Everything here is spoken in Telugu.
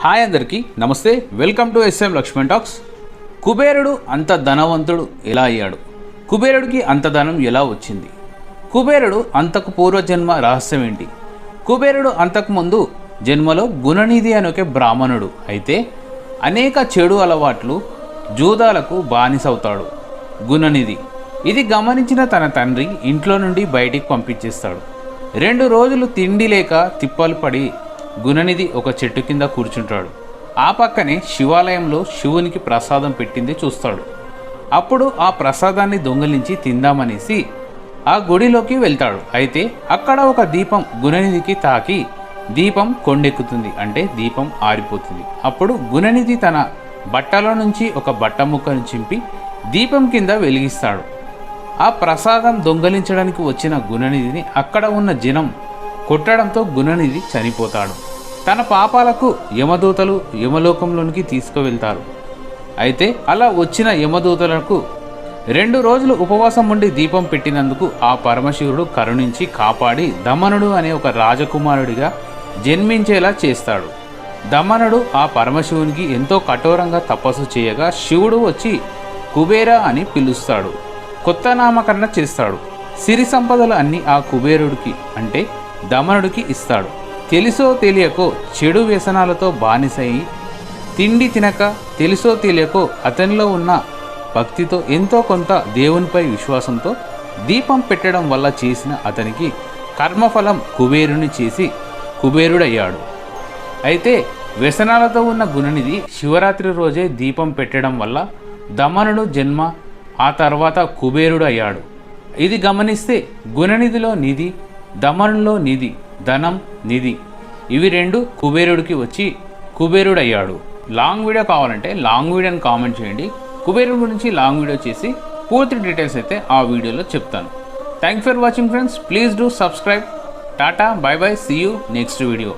హాయ్ అందరికీ నమస్తే. Welcome to S M Lakshman talks. కుబేరుడు అంత ధనవంతుడు ఎలా అయ్యాడు? కుబేరుడికి అంత ధనం ఎలా వచ్చింది? కుబేరుడు అంతకు పూర్వజన్మ రహస్యం ఏంటి? కుబేరుడు అంతకు ముందు జన్మలో గుణనిధి అనే ఒక బ్రాహ్మణుడు అయితే అనేక చెడు అలవాట్లు జూదాలకు బానిసవుతాడు గుణనిధి ఇది గమనించిన తన తండ్రి ఇంట్లో నుండి బయటికి పంపించేస్తాడు. రెండు రోజులు తిండి లేక తిప్పలు పడి గుణనిధి ఒక చెట్టు కింద కూర్చుంటాడు. ఆ పక్కనే శివాలయంలో శివునికి ప్రసాదం పెట్టింది చూస్తాడు. అప్పుడు ఆ ప్రసాదాన్ని దొంగిలించి తిందామనేసి ఆ గుడిలోకి వెళ్తాడు. అయితే అక్కడ ఒక దీపం గుణనిధికి తాకి దీపం కొండెక్కుతుంది. అంటే దీపం ఆరిపోతుంది. అప్పుడు గుణనిధి తన బట్టల నుంచి ఒక బట్ట ముక్కను చింపి దీపం కింద వెలిగిస్తాడు. ఆ ప్రసాదం దొంగలించడానికి వచ్చిన గుణనిధిని అక్కడ ఉన్న జనం కొట్టడంతో గుణనిధి చనిపోతాడు. తన పాపాలకు యమదూతలు యమలోకంలోనికి తీసుకువెళ్తారు. అయితే అలా వచ్చిన యమదూతలకు రెండు రోజులు ఉపవాసం ఉండి దీపం పెట్టినందుకు ఆ పరమశివుడు కరుణించి కాపాడి దమనుడు అనే ఒక రాజకుమారుడిగా జన్మించేలా చేస్తాడు. దమనుడు ఆ పరమశివునికి ఎంతో కఠోరంగా తపస్సు చేయగా శివుడు వచ్చి కుబేర అని పిలుస్తాడు. కొత్త నామకరణ చేస్తాడు. సిరి సంపదలు అన్నీ ఆ కుబేరుడికి అంటే దమనుడికి ఇస్తాడు. తెలుసో తెలియకో చెడు వ్యసనాలతో బానిసయి తిండి తినక తెలుసో తెలియకో అతనిలో ఉన్న భక్తితో ఎంతో కొంత దేవునిపై విశ్వాసంతో దీపం పెట్టడం వల్ల చేసిన అతనికి కర్మఫలం కుబేరుని చేసి కుబేరుడయ్యాడు. అయితే వ్యసనాలతో ఉన్న గుణనిధి శివరాత్రి రోజే దీపం పెట్టడం వల్ల దమనుడు జన్మ ఆ తర్వాత కుబేరుడు అయ్యాడు ఇది గమనిస్తే గుణనిధిలో నిధి దమనులో నిధి ధనం నిధి. ఇవి రెండు కుబేరుడికి వచ్చి కుబేరుడయ్యాడు. లాంగ్ వీడియో కావాలంటే లాంగ్ వీడియోని కామెంట్ చేయండి. కుబేరుడు గురించి లాంగ్ వీడియో చేసి పూర్తి డీటెయిల్స్ అయితే ఆ వీడియోలో చెప్తాను. Thank for watching friends please do subscribe tata bye bye see you next video